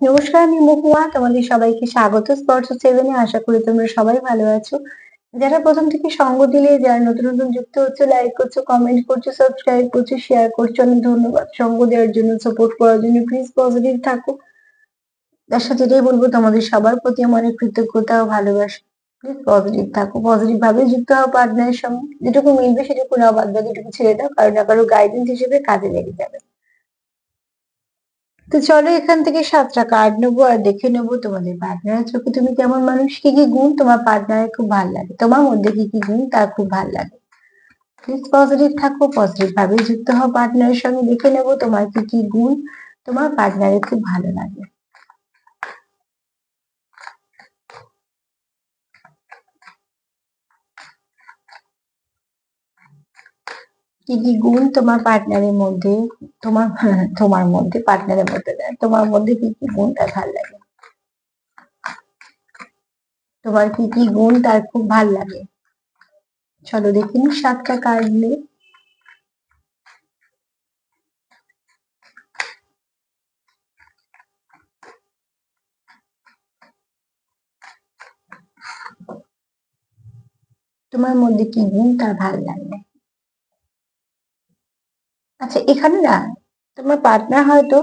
নমস্কার, আমি মহুয়া। তোমাদের সবাইকে স্বাগত স্পর্শ সেভেনে আশা করি তোমরা সবাই ভালো আছো। যারা প্রথম থেকে সঙ্গ দিলে, যারা নতুন নতুন যুক্ত হচ্ছে লাইক করছ কমেন্ট করছ সাবস্ক্রাইব করছ শেয়ার করছ, অনেক ধন্যবাদ। সঙ্গ দেওয়ার জন্য সাপোর্ট করার জন্য প্লিজ পজিটিভ থাকো। তার সাথে এটাই বলব, তোমাদের সবার প্রতি আমার অনেক কৃতজ্ঞতা ও ভালোবাসা। প্লিজ পজিটিভ থাকো পজিটিভ ভাবে যুক্ত হও পার্টনারের সঙ্গে। যেটুকু মিলবে, সেটুকু না বাদ বাকিটুকু ছেড়ে দাও, কারণ কারও গাইডেন্স হিসেবে কাজে লেগে যাবে। তো চলো এখান থেকে সাতটা কার্ড নেব আর দেখে নেব তোমাদের পার্টনারের চোখে তুমি কেমন মানুষ, কি কি গুণ তোমার পার্টনারের খুব ভালো লাগে। তোমার মধ্যে কি কি গুণ তার খুব ভালো লাগে। প্লিজ পজিটিভ থাকো পজিটিভ ভাবে যুক্ত হও পার্টনারের সঙ্গে। দেখে নেব তোমার কি কি গুণ তোমার পার্টনারের খুব ভালো লাগে। কি কি গুণ তোমার পার্টনারের মধ্যে, তোমার তোমার মধ্যে পার্টনারের মধ্যে তোমার মধ্যে কি কি গুণ তার ভালো লাগে? তোমার কি কি গুণ তার খুব ভালো লাগে? চলো দেখি সাতটা কার্ড নিয়ে। তোমার মধ্যে কি গুণ তার ভালো লাগে? আচ্ছা এখানে না তোমার পার্টনার হয়তো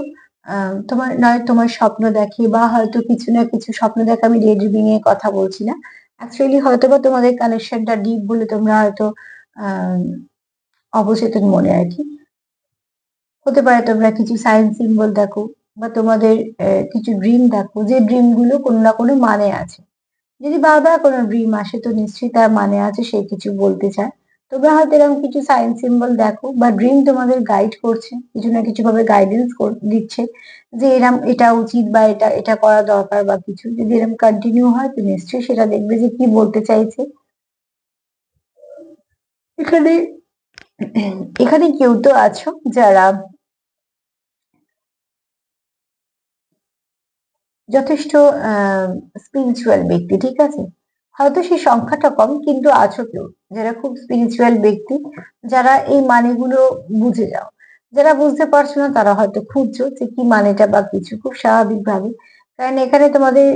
তোমার নয় তোমার স্বপ্ন দেখে বা হয়তো কিছু না কিছু স্বপ্ন দেখে আমি রেড রিডিং এর কথা বলছি না। অ্যাকচুয়ালি হয়তো বা তোমাদের কানেকশনটা ডিপ বলে তোমরা হয়তো অবচেতন মনে আর কি। হতে পারে তোমরা কিছু সায়েন্স সিম্বল দেখো বা তোমাদের কিছু ড্রিম দেখো, যে ড্রিমগুলো কোনো না কোনো মানে আছে। যদি বারবার কোনো ড্রিম আসে তো নিশ্চয়ই তার মানে আছে সে কিছু বলতে চায়। তোমরা হয়তো এরকম কিছু সাইন সিম্বল দেখো বা ড্রিম তোমাদের গাইড করছে, কিছু না কিছু ভাবে গাইডেন্স দিচ্ছে যে এরম, এটা উচিত বা এটা এটা করা দরকার বা কিছু। যদি এরকম কন্টিনিউ হয় তো নিশ্চয়ই সেটা দেখবে যে কি বলতে চাইছে। এখানে এখানে কেউ তো আছো যারা যথেষ্ট স্পিরিচুয়াল ব্যক্তি, ঠিক আছে? হয়তো সেই সংখ্যাটা কম, কিন্তু আছো কেউ। যারা খুব স্পিরিচুয়াল ব্যক্তি, যারা এই মানেগুলো বুঝে যাও। যারা বুঝতে পারছ না, তারা হয়তো খুঁজছো যে কি মানেটা বা কিছু। খুব স্বাভাবিকভাবে। কারণ এখানে তোমাদের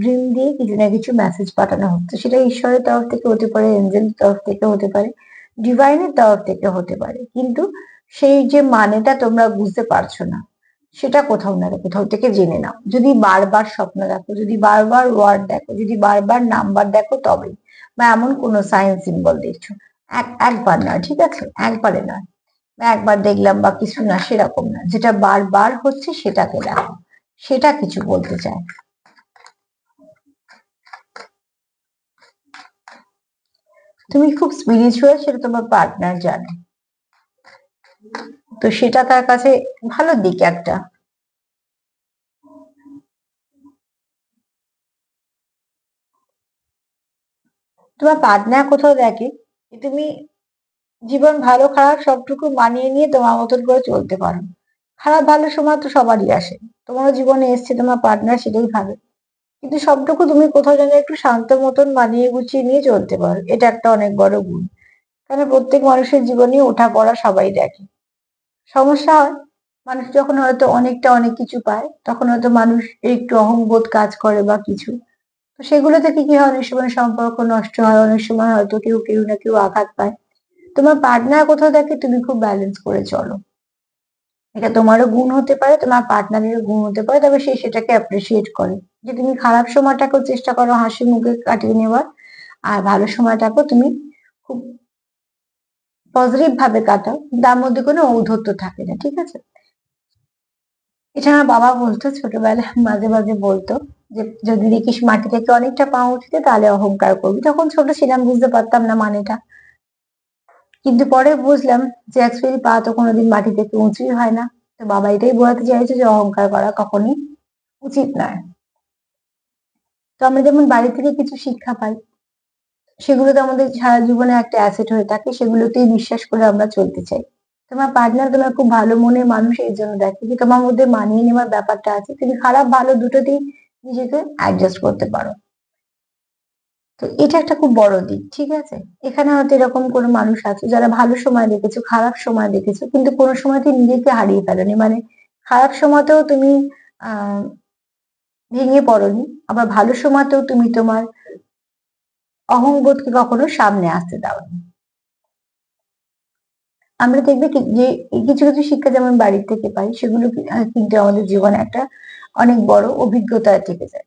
ড্রিম দিয়ে কিছু না কিছু মেসেজ পাঠানো হচ্ছে। সেটা ঈশ্বরের তরফ থেকে হতে পারে এঞ্জেল তরফ থেকে হতে পারে ডিভাইনের তরফ থেকে হতে পারে। কিন্তু সেই যে মানেটা তোমরা বুঝতে পারছ না সেটা কোথাও না কোথাও থেকে জেনে নাও। যদি বারবার স্বপ্ন দেখো, যদি বারবার ওয়ার্ড দেখো, যদি বারবার নাম্বার দেখো তবেই। বা এমন কোনো সাইন্স সিম্বল দেখছ, এক, একবার না ঠিক আছে? একবারে নয়। একবার দেখলাম বা কিছু না, সেরকম না। যেটা বারবার হচ্ছে সেটাকে দেখো। সেটা কিছু বলতে চায়। তুমি খুব স্পিরিচুয়াল সেটা তোমার পার্টনার জানে। তো সেটা তার কাছে ভালো দিক একটা। তোমার পার্টনার কোথাও দেখে তুমি জীবন ভালো, খারাপ সবটুকু মানিয়ে নিয়ে তোমার মতন করে চলতে পারো। খারাপ ভালো সময় তো সবারই আসে। তোমার জীবনে এসছে, তোমার পার্টনার সেটাই ভাবে। কিন্তু সবটুকু তুমি কোথাও যেন একটু শান্ত মতন মানিয়ে গুছিয়ে নিয়ে চলতে পারো। এটা একটা অনেক বড় গুণ। কারণ প্রত্যেক মানুষের জীবনে ওঠা পড়া সবাই দেখে। সমস্যা হয়। মানুষ যখন হয়তো অনেকটা অনেক কিছু পায়, তখন হয়তো মানুষ একটু অহংবোধ কাজ করে বা কিছু। তো সেগুলো থেকে কি হয়? অনেক সময় সম্পর্ক নষ্ট হয়, অনেক সময় হয়তো কেউ কেউ না কেউ আঘাত পায়। তোমার পার্টনার কোথাও দেখে তুমি খুব ব্যালেন্স করে চলো। এটা তোমারও গুণ হতে পারে, তোমার পার্টনারেরও গুণ হতে পারে, তবে সে সেটাকে অ্যাপ্রিসিয়েট করে। যে তুমি খারাপ সময়টাকেও চেষ্টা করো হাসি মুখে কাটিয়ে নেওয়ার, আর ভালো সময়টাকেও তুমি খুব পজিটিভ ভাবে কাটাও, তার মধ্যে কোনো ঔদ্ধত্য থাকে না, ঠিক আছে? এটা আমার বাবা বলতো ছোটবেলায়, মাঝে মাঝে বলতো যে, যদি দেখিস মাটি থেকে অনেকটা পা উঠতে তাহলে অহংকার করবি। তখন ছোট ছিলাম, বুঝতে পারতাম না মানেটা। কিন্তু পরে বুঝলাম যে অ্যাকচুয়ালি পা তো কোনোদিন মাটি থেকে উঁচুই হয় না। তো বাবা এটাই বোঝাতে চাইছে যে, অহংকার করা কখনই উচিত নয়। তো আমরা যেমন বাড়ি থেকে কিছু শিক্ষা পাই সেগুলো তো আমাদের সারা জীবনে একটা অ্যাসেট হয়ে থাকে, সেগুলোতেই বিশ্বাস করে আমরা চলতে চাই। তোমার পার্টনার তোমার খুব ভালো মনের মানুষ, এই জন্য দেখে যে তোমার মধ্যে মানিয়ে নেওয়ার ব্যাপারটা আছে। তুমি খারাপ, ভালো দুটোতেই নিজেকে অ্যাডজাস্ট করতে পারো। তো এটা একটা খুব বড় দিক, ঠিক আছে? এখানে হয়তো এরকম কোনো মানুষ আছে যারা ভালো সময় দেখেছ, খারাপ সময় দেখেছ, কিন্তু কোনো সময় তুমি নিজেকে হারিয়ে ফেলনি। মানে খারাপ সময়তেও তুমি, আহ, ভেঙে পড়নি, আবার ভালো সময়তেও তুমি তোমার অহংবোধকে কখনো সামনে আসতে দাওনি আমরা দেখবে যে কিছু কিছু শিক্ষা যেমন বাড়ির থেকে পাই, সেগুলো কিন্তু আমাদের জীবনে একটা অনেক বড় অভিজ্ঞতায় থেকে যায়।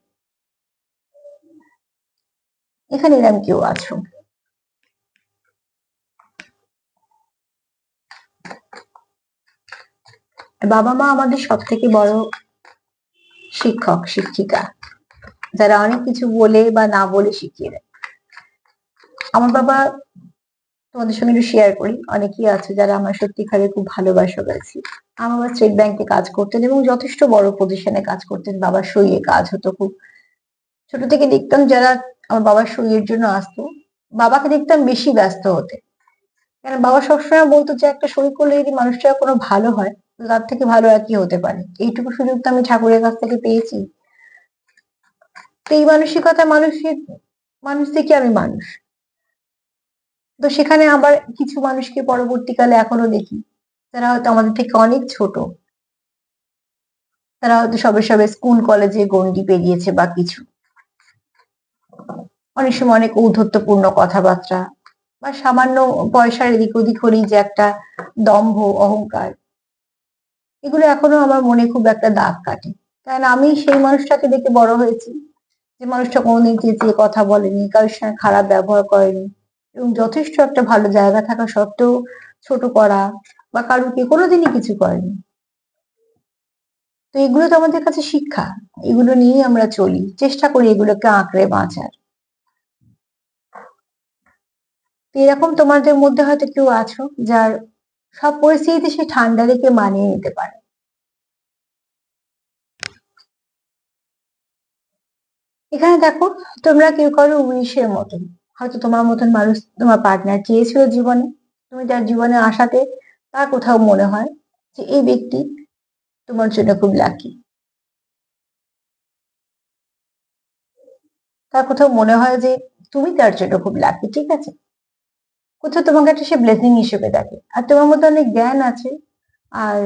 এখানে এরম কেউ আছো? বাবা মা আমাদের সব থেকে বড় শিক্ষক, শিক্ষিকা, যারা অনেক কিছু বলে বা না বলে শিখিয়ে দেয়। আমার বাবা তোমাদের সঙ্গে একটু শেয়ার করি। অনেকেই আছে যারা আমার সত্যিকারে খুব ভালোবাসা গেছি আমার বাবা স্টেট ব্যাংকে কাজ করতেন এবং যথেষ্ট বড় পজিশনে কাজ করতেন। বাবার সইয়ে কাজ হতো খুব। ছোট থেকে দেখতাম যারা আমার বাবার সইয়ের জন্য আসতো, বাবাকে দেখতাম বেশি ব্যস্ত হতে। কেন? বাবা সবসময় বলতো যে, একটা সই করলে যদি মানুষটা কোনো ভালো হয় তার থেকে ভালো আর কি হতে পারে? এইটুকু সুযোগ তো আমি ঠাকুরের কাছ থেকে পেয়েছি। তো এই মানসিকতা মানুষের, মানুষ থেকে আমি মানুষ। তো সেখানে আবার কিছু মানুষকে পরবর্তীকালে এখনও দেখি। তারা হয়তো আমাদের থেকে অনেক ছোট। তারা হয়তো সবে সবে স্কুল, কলেজে গন্ডি পেরিয়েছে বা কিছু। অনেক সময় অনেক ঔদ্ধত্যপূর্ণ কথাবার্তা বা সামান্য পয়সার এদিক ওদিক হলেই যে একটা দম্ভ, অহংকার, এগুলো এখনও আমার মনে খুব একটা দাগ কাটে। কারণ আমি সেই মানুষটাকে দেখে বড় হয়েছি যে মানুষটা কোনোদিন চেঁচিয়ে কথা বলেনি, কারোর সঙ্গে খারাপ ব্যবহার করেনি। এবং যথেষ্ট একটা ভালো জায়গা থাকা সত্ত্বেও ছোট করা বা কারুকে কোনোদিনই কিছু করেনি। তো এগুলো তো আমাদের কাছে শিক্ষা। এগুলো নিয়েই আমরা চলি। চেষ্টা করি এগুলোকে আঁকড়ে বাঁচার। এরকম তোমাদের মধ্যে হয়তো কেউ আছো যার সব পরিস্থিতিতে সে ঠান্ডা রেখে মানিয়ে নিতে পারে। এখানে দেখো, তোমরা কেউ কারও উইশের মতন। হয়তো তোমার মতন মানুষ তোমার পার্টনার চেয়েছিল জীবনে। তুমি তার জীবনে আসাতে তার কোথাও মনে হয় যে এই ব্যক্তি তোমার জন্য খুব লাকি তার কোথাও মনে হয় যে তুমি তার জন্য খুব লাকি ঠিক আছে? কোথাও তোমাকে একটা সে ব্লেসিং হিসেবে দেখে। আর তোমার মধ্যে অনেক জ্ঞান আছে। আর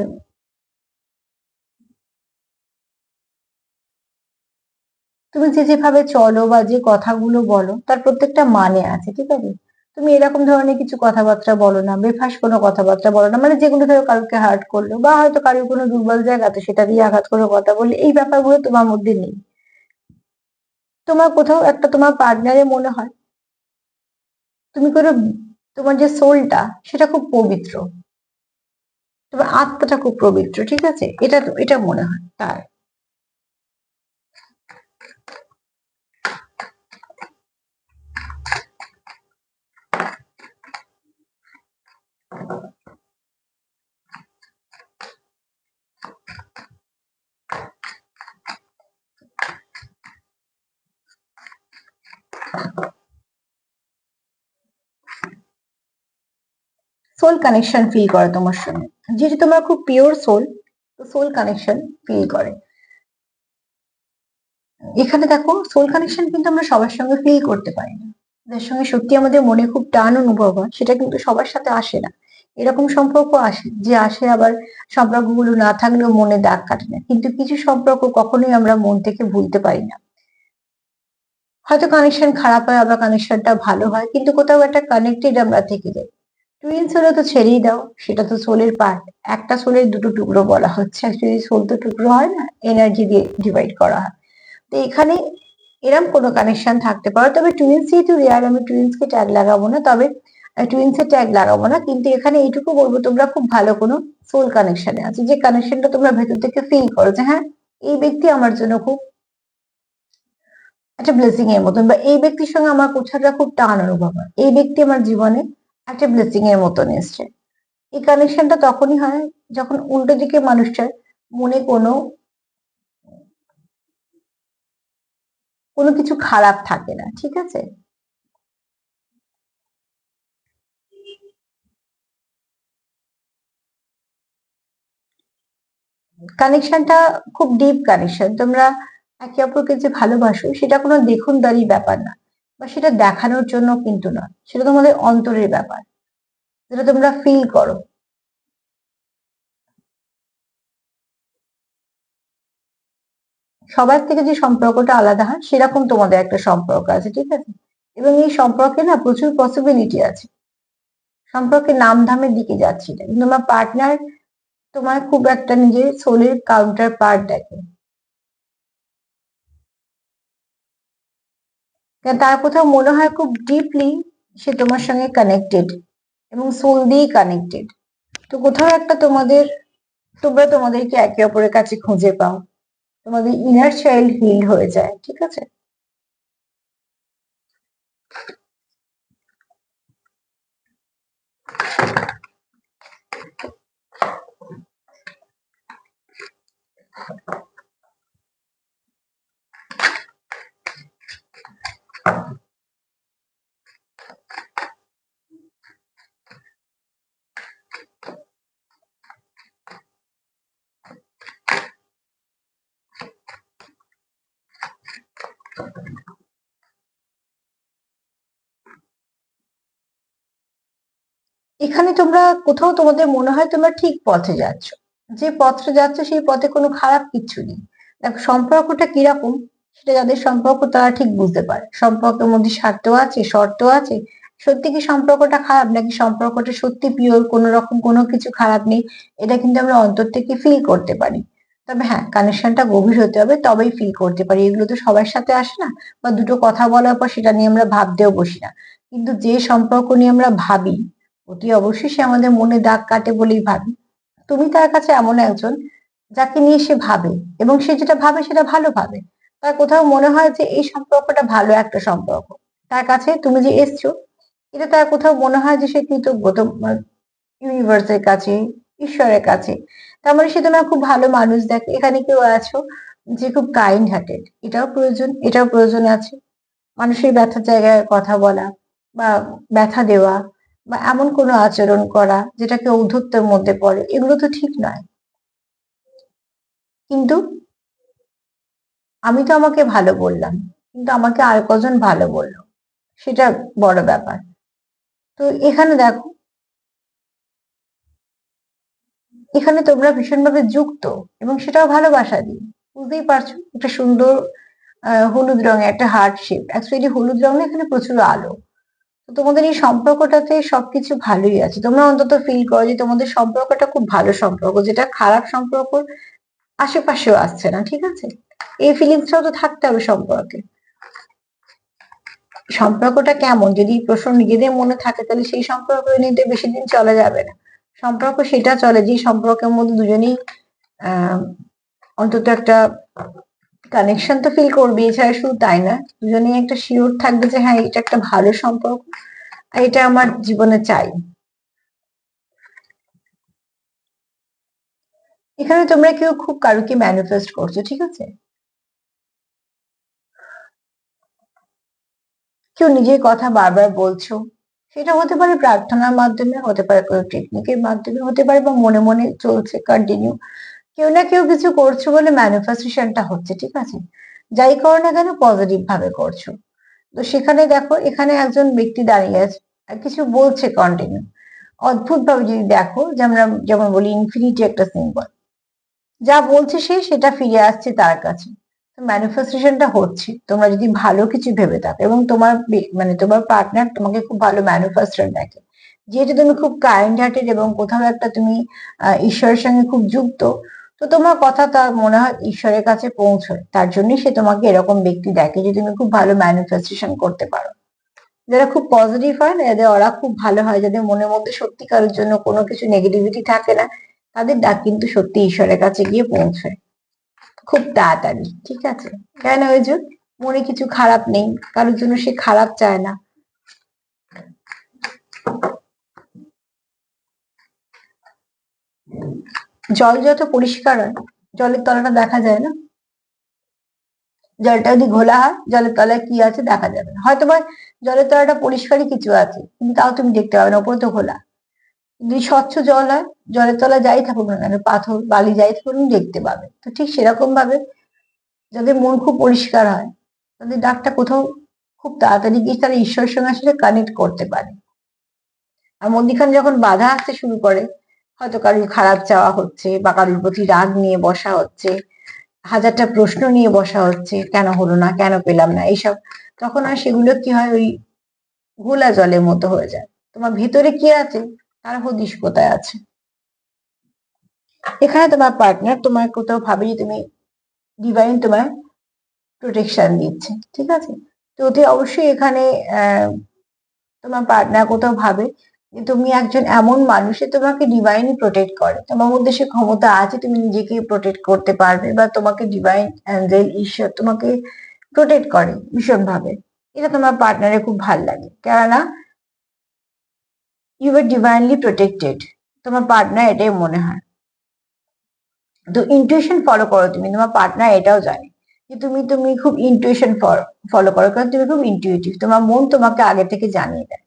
তুমি যে যেভাবে চলো বা যে কথাগুলো বলো, তার প্রত্যেকটা মানে আছে, ঠিক আছে? তুমি এরকম ধরনের কিছু কথাবার্তা বলো না, বেফাস কোনো কথাবার্তা বলো না মানে যেগুলো ধরো কারোকে হার্ট করল বা হয়তো কারোর কোনো দুর্বল জায়গা তো সেটা দিয়ে আঘাত করে কথা বললে, এই ব্যাপারগুলো তোমার মধ্যে নেই। তোমার কোথাও একটা তোমার পার্টনারে মনে হয়, তুমি কোনো, তোমার যে সোলটা সেটা খুব পবিত্র। তোমার আত্মাটা খুব পবিত্র, ঠিক আছে? এটা এটা মনে হয় তার। সোল কানেকশন ফিল করে তোমার সঙ্গে যেহেতু তোমার খুব পিওর সোল তো সোল কানেকশন ফিল করে। এখানে দেখো সোল কানেকশন কিন্তু আমরা সবার সঙ্গে ফিল করতে পারি না। যার সঙ্গে সত্যি আমাদের মনে খুব টান অনুভব হয়, সেটা কিন্তু সবার সাথে আসে না। এরকম সম্পর্ক আসে, যে আসে আবার সম্পর্কগুলো না থাকলেও মনে দাগ কাটে না। কিন্তু কিছু সম্পর্ক কখনোই আমরা মন থেকে ভুলতে পারি না। হয়তো কানেকশন খারাপ হয়, আবার কানেকশনটা ভালো হয়, কিন্তু কোথাও একটা কানেক্টেড আমরা থেকে যাই। টুইন্স হলে তো ছেড়েই দাও, সেটা তো সোলের পার্ট একটা সোলের দুটো টুকরো বলা হচ্ছে অ্যাকচুয়ালি সোল তো টুকরো হয় না এনার্জি দিয়ে ডিভাইড করা হয়। তো এখানে এরম কোনো কানেকশন থাকতে পারে, তবে টুইন্স যেহেতু রেয়ার আমি টুইন্সকে ট্যাগ লাগাবো না, তবে টুইন্সের ট্যাগ লাগাবো না, কিন্তু এখানে এইটুকু বলব, তোমরা খুব ভালো কোনো সোল কানেকশনে আছো, যে কানেকশনটা তোমরা ভেতর থেকে ফিল করো যে হ্যাঁ এই ব্যক্তি আমার জন্য খুব একটা ব্লেসিং এর মতন, বা এই ব্যক্তির সঙ্গে আমার কোথাটা খুব টান অনুভব হয়। এই ব্যক্তি আমার জীবনে একটা ব্লেসিং এর মতন এসছে। এই কানেকশনটা তখনই হয় যখন উল্টো দিকে মানুষটার মনে কোনো কোনো কিছু খারাপ থাকে না, ঠিক আছে? কানেকশনটা খুব ডিপ কানেকশন তোমরা একে অপরকে যে ভালোবাসো, সেটা কোনো দেখুনদারি ব্যাপার না। বা সেটা দেখানোর জন্য কিন্তু না সেটা তোমাদের অন্তরের ব্যাপার। যেটা তোমরা ফিল করো। সবার থেকে যে সম্পর্কটা আলাদা হয়, সেরকম তোমাদের একটা সম্পর্ক আছে, ঠিক আছে? এবং এই সম্পর্কে না প্রচুর পসিবিলিটি আছে। সম্পর্কে নাম ধামের দিকে যাচ্ছি না। কিন্তু আমার পার্টনার তোমার খুব একটা নিজের সোলের কাউন্টার পার্ট দেখে। তার কোথাও মনে হয় খুব ডিপলি সে তোমার সঙ্গে কানেক্টেড এবং সোল দিয়েই কানেক্টেড তো কোথাও একটা তোমাদের, তোমরা তোমাদেরকে একে অপরের কাছে খুঁজে পাও। তোমাদের ইনার চাইল্ড হিল হয়ে যায়, ঠিক আছে? এখানে তোমরা কোথাও তোমাদের মনে হয় তোমরা ঠিক পথে যাচ্ছ। যে পথে যাচ্ছ সেই পথে কোনো খারাপ কিছু নেই। দেখো, সম্পর্কটা কীরকম সেটা যাদের সম্পর্ক তারা ঠিক বুঝতে পারে। সম্পর্কের মধ্যে স্বার্থ আছে, শর্ত আছে। সত্যি কি সম্পর্কটা খারাপ নাকি সম্পর্কটা সত্যি পিওর কোনো রকম কোনো কিছু খারাপ নেই, এটা কিন্তু আমরা অন্তর থেকে ফিল করতে পারি। তবে হ্যাঁ কানেকশনটা গভীর হতে হবে, তবেই ফিল করতে পারি। এগুলো তো সবার সাথে আসে না, বা দুটো কথা বলার পর সেটা নিয়ে আমরা ভাবতেও বসি না। কিন্তু যে সম্পর্ক নিয়ে আমরা ভাবি অতি অবশ্যই সে আমাদের মনে দাগ কাটে বলেই ভাবি। তুমি তার কাছে এমন একজন যাকে নিয়ে সে ভাবে এবং সে যেটা ভাবে সেটা ভালো ভাবে। তার কোথাও মনে হয় যে এই সম্পর্কটা ভালো একটা সম্পর্ক। তার কাছে তুমি যে এসছো, এটা তার কোথাও মনে হয় যে সে কৃতজ্ঞ ইউনিভার্সের কাছে, ঈশ্বরের কাছে। তার মানে সে তোমার খুব ভালো মানুষ। দেখে, এখানে কেউ আছো যে খুব কাইন্ড হার্টেড এটাও প্রয়োজন এটাও প্রয়োজন আছে। মানুষের ব্যথার জায়গায় কথা বলা বা ব্যথা দেওয়া বা এমন কোনো আচরণ করা যেটাকে ঔদ্ধত্যের মধ্যে পড়ে, এগুলো তো ঠিক নয়। কিন্তু আমি তো আমাকে ভালো বললাম, কিন্তু আমাকে আর কজন ভালো বলল? সেটা বড় ব্যাপার। তো এখানে দেখো, এখানে তোমরা ভীষণভাবে যুক্ত এবং সেটাও ভালোবাসা দিই বুঝতেই পারছ? একটা সুন্দর হলুদ রঙের একটা হার্ট শেপ অ্যাকচুয়ালি হলুদ রঙে এখানে প্রচুর আলো। তোমাদের এই সম্পর্কটাতে সবকিছু ভালোই আছে। তোমরা অন্তত ফিল করো যে তোমাদের সম্পর্কটা খুব ভালো সম্পর্ক, যেটা খারাপ সম্পর্ক আশেপাশেও আসছে না, ঠিক আছে? এই ফিলিংসটাও তো থাকতে হবে সম্পর্কে। সম্পর্কটা কেমন? যদি প্রশ্ন নিজেদের মনে থাকে, তাহলে সেই সম্পর্ক নিতে বেশি দিন চলে যাবে না। সম্পর্ক সেটা চলে, যে সম্পর্কের মধ্যে দুজনেই, আহ, অন্তত একটা কানেকশন তো ফিল করবে এছাড়া শুধু তাই না, দুজনেই একটা শিওর থাকবে যে হ্যাঁ এটা একটা ভালো সম্পর্ক আর এটা আমার জীবনে চাই। এখানে তোমরা কেউ খুব কারুকে ম্যানিফেস্ট করছ, ঠিক আছে? কেউ নিজের কথা বারবার বলছো, সেটা হতে পারে প্রার্থনার মাধ্যমে, হতে পারে কোনো টেকনিকের মাধ্যমে, হতে পারে বা মনে মনে চলছে কন্টিনিউ কেউ না কেউ কিছু করছ বলে ম্যানিফেস্টেশনটা হচ্ছে, ঠিক আছে? যাই করো না কেন পজিটিভ ভাবে করছ। তো সেখানে দেখো, এখানে একজন ব্যক্তি দাঁড়িয়ে আছে কিছু বলছে কন্টিনিউ অদ্ভুত ভাবে যদি দেখো আমরা যেমন বলি ইনফিনিটি একটা সিম্বল যা বলছে সে, সেটা ফিরে আসছে তার কাছে। ম্যানিফেস্টেশনটা হচ্ছে, তোমরা যদি ভালো কিছু ভেবে থাকো, এবং তোমার মানে তোমার পার্টনার তোমাকে খুব ভালো ম্যানিফেস্টার দেখে। যেহেতু তুমি খুব কাইন্ড হার্টেড এবং কোথাও একটা তুমি ঈশ্বরের সঙ্গে খুব যুক্ত তো তোমার কথা তার মনে হয় ঈশ্বরের কাছে পৌঁছয়। তার জন্যই সে তোমাকে এরকম ব্যক্তি দেখে যে তুমি খুব ভালো ম্যানিফেস্টেশন করতে পারো। যারা খুব পজিটিভ হয় না যাদের ওরা খুব ভালো হয়। যাদের মনের মধ্যে সত্যিকারের জন্য কোনো কিছু নেগেটিভিটি থাকে না, তাদের ডাক কিন্তু সত্যি ঈশ্বরের কাছে গিয়ে পৌঁছয়। খুব তাড়াতাড়ি, ঠিক আছে? কেন ওই যে মনে কিছু খারাপ নেই, কারোর জন্য সে খারাপ চায় না। জল যত পরিষ্কার হয়, জলের তলাটা দেখা যায় না। জলটা যদি ঘোলা হয়, জলের তলায় কি আছে দেখা যাবে না। হয়তো বা জলের তলাটা পরিষ্কারই কিছু আছে, কিন্তু তাও তুমি দেখতে পাবে না, ওপরে তো ঘোলা। যদি স্বচ্ছ জল হয়, জলের তলায় যাই থাকুক না কেন, পাথর, বালি যাই থাকুক দেখতে পাবে। তো ঠিক সেরকম ভাবে যাদের মন খুব পরিষ্কার হয় তাদের ডাকটা কোথাও খুব তাড়াতাড়ি গিয়ে তারা ঈশ্বরের সঙ্গে আসলে কানেক্ট করতে পারে। আর মধ্যিখানে যখন বাধা আসতে শুরু করে হয়তো কারোর খারাপ চাওয়া হচ্ছে বা কারোর প্রতি রাগ নিয়ে বসা হচ্ছে, হাজারটা প্রশ্ন নিয়ে বসা হচ্ছে, কেন হলো না, কেন পেলাম না, এইসব। তখন আর সেগুলো কি হয় ওই ঘোলা জলের মতো হয়ে যায়। তোমার ভেতরে কি আছে? তার হদিশ কোথায় আছে? এখানে তোমার পার্টনার তোমার কোথাও ভাবে যে তুমি ডিভাইন তোমার প্রোটেকশন দিচ্ছে, ঠিক আছে? তো অবশ্যই এখানে তোমার পার্টনার কোথাও ভাবে যে তুমি একজন এমন মানুষে তোমাকে ডিভাইনই প্রোটেক্ট করে। তোমার মধ্যে সে ক্ষমতা আছে, তুমি নিজেকে প্রোটেক্ট করতে পারবে বা তোমাকে ডিভাইন অ্যাঞ্জেল ঈশ্বর তোমাকে প্রোটেক্ট করে ভীষণ ভাবে এটা তোমার পার্টনারে খুব ভালো লাগে। কেননা ইউ আর ডিভাইনলি প্রোটেক্টেড তোমার পার্টনার এটাই মনে হয়। তো ইন্টুইশন ফলো করো তুমি। তোমার পার্টনার এটাও জানে যে তুমি তুমি খুব ইন্টুইশন ফলো করো। কারণ তুমি খুব ইন্টুইটিভ তোমার মন তোমাকে আগে থেকে জানিয়ে দেয়।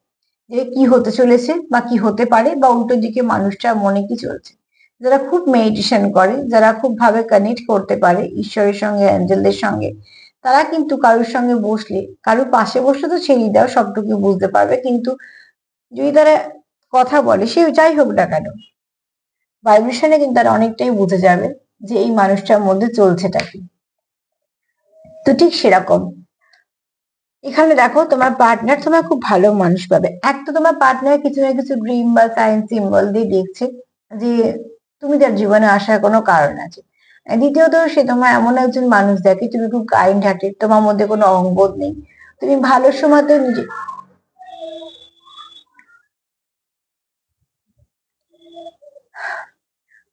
যে কি হতে চলেছে বা কি হতে পারে বা উল্টো দিকে মানুষটার মনে কি চলছে। যারা খুব মেডিটেশন করে, যারা খুব ভাবে কানেক্ট করতে পারে ঈশ্বরের সঙ্গে, অ্যাঞ্জেলদের সঙ্গে, তারা কিন্তু কারোর সঙ্গে বসলে, কারোর পাশে বসলে তো ছেড়ে দেওয়া সবটুকু বুঝতে পারবে। কিন্তু যদি তারা কথা বলে, সে যাই হোক না কেন ভাইব্রেশনে কিন্তু তারা অনেকটাই বুঝে যাবে যে এই মানুষটার মধ্যে চলছেটা কি। তো ঠিক সেরকম। এখানে দেখো তোমার পার্টনার তোমার খুব ভালো মানুষ পাবে। এক তো তোমার পার্টনার কিছু না কিছু ড্রিম বা সায়েন্স সিম্বল দিয়ে দেখছে যে তুমি তার জীবনে আসার কোনো কারণ আছে। দ্বিতীয়ত সে তোমার এমন একজন মানুষ দেখে তুমি খুব কাইন্ড হার্টেড তোমার মধ্যে কোনো অহংবোধ নেই। তুমি ভালো সময়তেও নিজে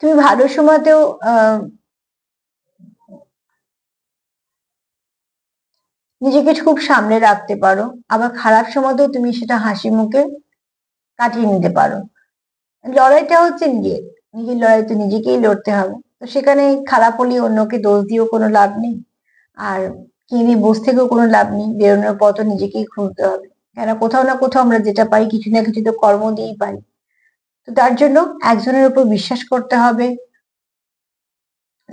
তুমি ভালো সময়তেও, আহ নিজেকে খুব সামলে রাখতে পারো। আবার খারাপ সময়তেও তুমি সেটা হাসি মুখে কাটিয়ে নিতে পারো। লড়াইটা হচ্ছে নিজের নিজের লড়াই তো নিজেকেই লড়তে হবে। তো সেখানে খারাপ হলে অন্যকে দোষ দিয়েও কোনো লাভ নেই। আর কেঁদে বসে থেকেও কোনো লাভ নেই। বেরোনোর পথ নিজেকেই খুঁজতে হবে। কেন কোথাও না কোথাও আমরা যেটা পাই, কিছু না কিছু তো কর্ম দিয়েই পাই তো তার জন্য একজনের উপর বিশ্বাস করতে হবে।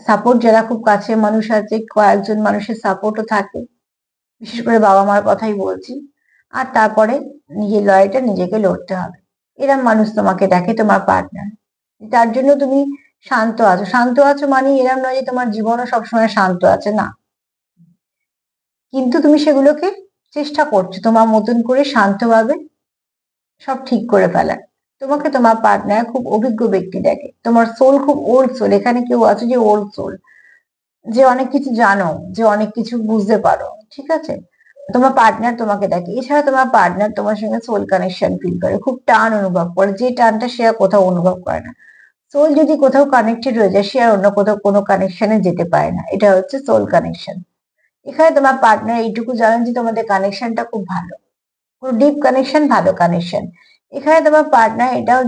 সাপোর্ট যারা খুব কাছে মানুষ আছে, কয়েকজন মানুষের সাপোর্টও থাকে। বিশেষ করে বাবা মার কথাই বলছি। আর তারপরে নিজের লড়াইটা নিজেকে লড়তে হবে। এরম মানুষ তোমাকে দেখে তোমার পার্টনার তার জন্য তুমি শান্ত আছো। শান্ত আছো মানে এরম নয় যে তোমার জীবনও সবসময় শান্ত আছে, না। কিন্তু তুমি সেগুলোকে চেষ্টা করছ। তোমার মতন করে শান্তভাবে সব ঠিক করে ফেলার। তোমাকে তোমার পার্টনার খুব অভিজ্ঞ ব্যক্তি দেখে। তোমার সোল খুব ওল্ড সোল এখানে কেউ আছে যে ওল্ড সোল যে অনেক কিছু জানো, যে অনেক কিছু বুঝতে পারো। ঠিক আছে? তোমার পার্টনার তোমাকে দেখে। এছাড়া তোমার পার্টনার তোমার সঙ্গে সোল কানেকশন ফিল করে। খুব টান অনুভব করে। যে টানটা সে আর কোথাও অনুভব করে না। সোল যদি কোথাও কানেক্টেড হয়ে যায়, সে আর অন্য কোথাও কোনো কানেকশনে যেতে পারে না। এটা হচ্ছে সোল কানেকশন এখানে তোমার পার্টনার এইটুকু জানেন যে তোমাদের কানেকশনটা খুব ভালো। কোনো ডিপ কানেকশন ভালো কানেকশন এখানে তোমার পার্টনার এটাও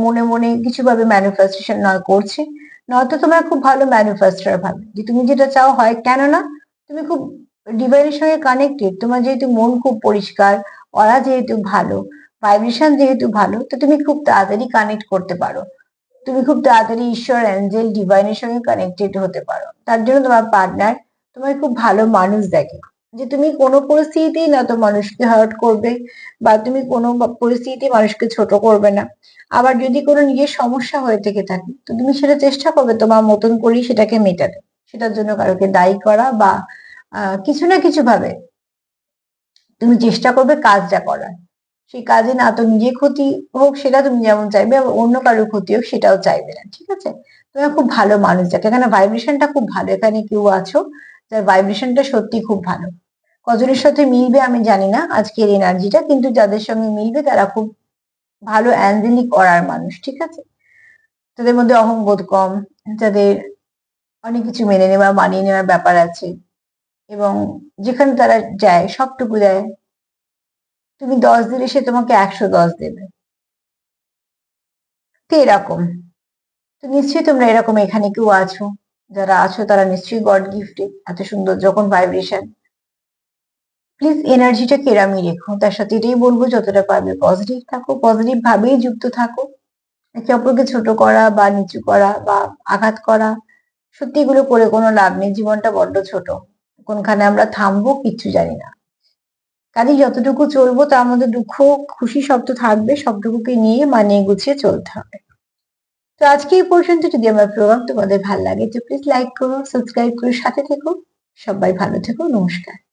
মনে মনে কিছু ভাবে ম্যানিফেস্টেশন নয় করছে। নয়তো তোমার খুব ভালো ম্যানিফেস্টার ভাবে। যে তুমি যেটা চাও হয় কেন না তুমি খুব ডিভাইনের সঙ্গে কানেক্টেড তোমার যেহেতু মন খুব পরিষ্কার, ওরা যেহেতু ভালো ভাইব্রেশন যেহেতু ভালো, তো তুমি খুব তাড়াতাড়ি কানেক্ট করতে পারো। তুমি খুব তাড়াতাড়ি ঈশ্বর অ্যাঞ্জেল ডিভাইনের সঙ্গে কানেক্টেড হতে পারো। তার জন্য তোমার পার্টনার তোমার খুব ভালো মানুষ দেখে। যে তুমি কোনো পরিস্থিতিতেই না তো মানুষকে হার্ট করবে বা তুমি কোনো পরিস্থিতিতে মানুষকে ছোট করবে না। আবার যদি কোনো নিজের সমস্যা হয়ে থেকে থাকে, তো তুমি সেটা চেষ্টা করবে তোমার মতন করেই সেটাকে মেটাতে। সেটার জন্য কারোকে দায়ী করা বা কিছু না কিছু ভাবে। তুমি চেষ্টা করবে কাজটা করার। সেই কাজে না তো নিজে ক্ষতি হোক, সেটা তুমি যেমন চাইবে অন্য কারও ক্ষতি হোক, সেটাও চাইবে না, ঠিক আছে? তুমি খুব ভালো মানুষ, যাকে এখানে ভাইব্রেশনটা খুব ভালো, এখানে কেউ আছো, যার ভাইব্রেশনটা সত্যি খুব ভালো। কজনের সাথে মিলবে আমি জানি না আজকের এনার্জিটা কিন্তু যাদের সঙ্গে মিলবে তারা খুব ভালো অ্যাঞ্জেলিক করার মানুষ, ঠিক আছে? তাদের মধ্যে অহংবোধ কম, যাদের অনেক কিছু মেনে নেওয়া, মানিয়ে নেওয়ার ব্যাপার আছে। এবং যেখানে তারা যায়, সবটুকু দেয়। তুমি দশ দিলে সে তোমাকে একশো দশ দেবে। তো এরকম। তো নিশ্চয়ই তোমরা এরকম এখানে কেউ আছো। যারা আছো তারা নিশ্চয়ই গড গিফটেড এত সুন্দর যখন ভাইব্রেশন। প্লিজ এনার্জিটা কেরামি রেখো। তার সাথে এটাই বলব, যতটা পারবে পজিটিভ থাকো, পজিটিভ ভাবেই যুক্ত থাকো। একে অপরকে ছোট করা বা নিচু করা বা আঘাত করা সত্যি এগুলো করে কোনো লাভ নেই। জীবনটা বড্ড ছোট। কোনখানে আমরা থামবো কিচ্ছু জানি না। কাজে যতটুকু চলবো তার মধ্যে দুঃখ, খুশি সব তো থাকবে, সবটুকুকে নিয়ে মানিয়ে গুছিয়ে চলতে হবে। তো আজকে এই পর্যন্ত যদি আমার প্রোগ্রাম তোমাদের ভালো লাগে তো প্লিজ লাইক করো সাবস্ক্রাইব করো, সাথে থেকো। সবাই ভালো থেকো, নমস্কার।